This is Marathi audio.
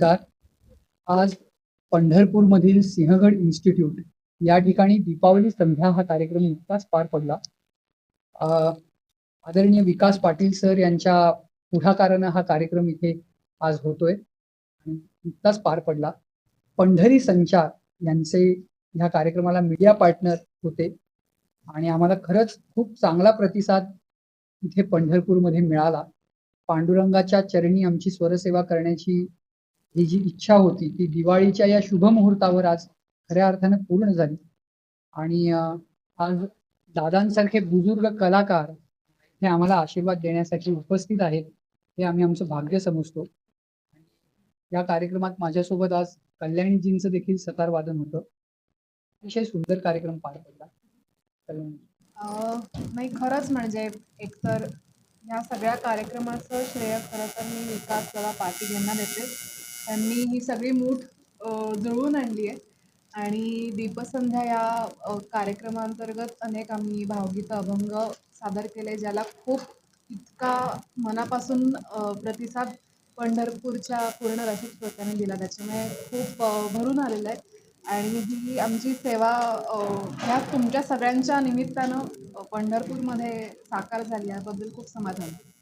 नमस्कार. आज पंढरपूरमधील सिंहगड इन्स्टिट्यूट या ठिकाणी दीपावली संध्या हा कार्यक्रम नुकताच पार पडला. आदरणीय विकास पाटील सर यांच्या पुढाकारानं हा कार्यक्रम इथे आज होतोय. आणि नुकताच पार पडला. पंढरी संचार यांचे ह्या कार्यक्रमाला मीडिया पार्टनर होते. आणि आम्हाला खरंच खूप चांगला प्रतिसाद इथे पंढरपूरमध्ये मिळाला. पांडुरंगाच्या चरणी आमची स्वरसेवा करण्याची ही जी इच्छा होती ती दिवाळीच्या या शुभ मुहूर्तावर आज खऱ्या अर्थानं पूर्ण झाली. आणि आज दादांसारखे बुजुर्ग कलाकार हे आम्हाला आशीर्वाद देण्यासाठी उपस्थित आहेत हे आम्ही आमचं भाग्य समजतो. या कार्यक्रमात माझ्यासोबत आज कल्याणीजींचं देखील सतार वादन होतं. अतिशय सुंदर कार्यक्रम पार पडला. अं, नाही खरंच म्हणजे एकतर ह्या सगळ्या कार्यक्रमाचं श्रेय खरं तर मी विकास दादा पाटील यांना देते. त्यांनी ही सगळी मूठ जुळवून आणली आहे. आणि दीपसंध्या या कार्यक्रमांतर्गत अनेक आम्ही भावगीतं अभंग सादर केले ज्याला खूप इतका मनापासून प्रतिसाद पंढरपूरच्या पूर्ण रसिक श्रोत्यांनी दिला. त्याच्यामुळे खूप भरून आलेलं आहे. आणि ही आमची सेवा ह्या तुमच्या सगळ्यांच्या निमित्तानं पंढरपूरमध्ये साकार झाली याबद्दल खूप समाधान आहे.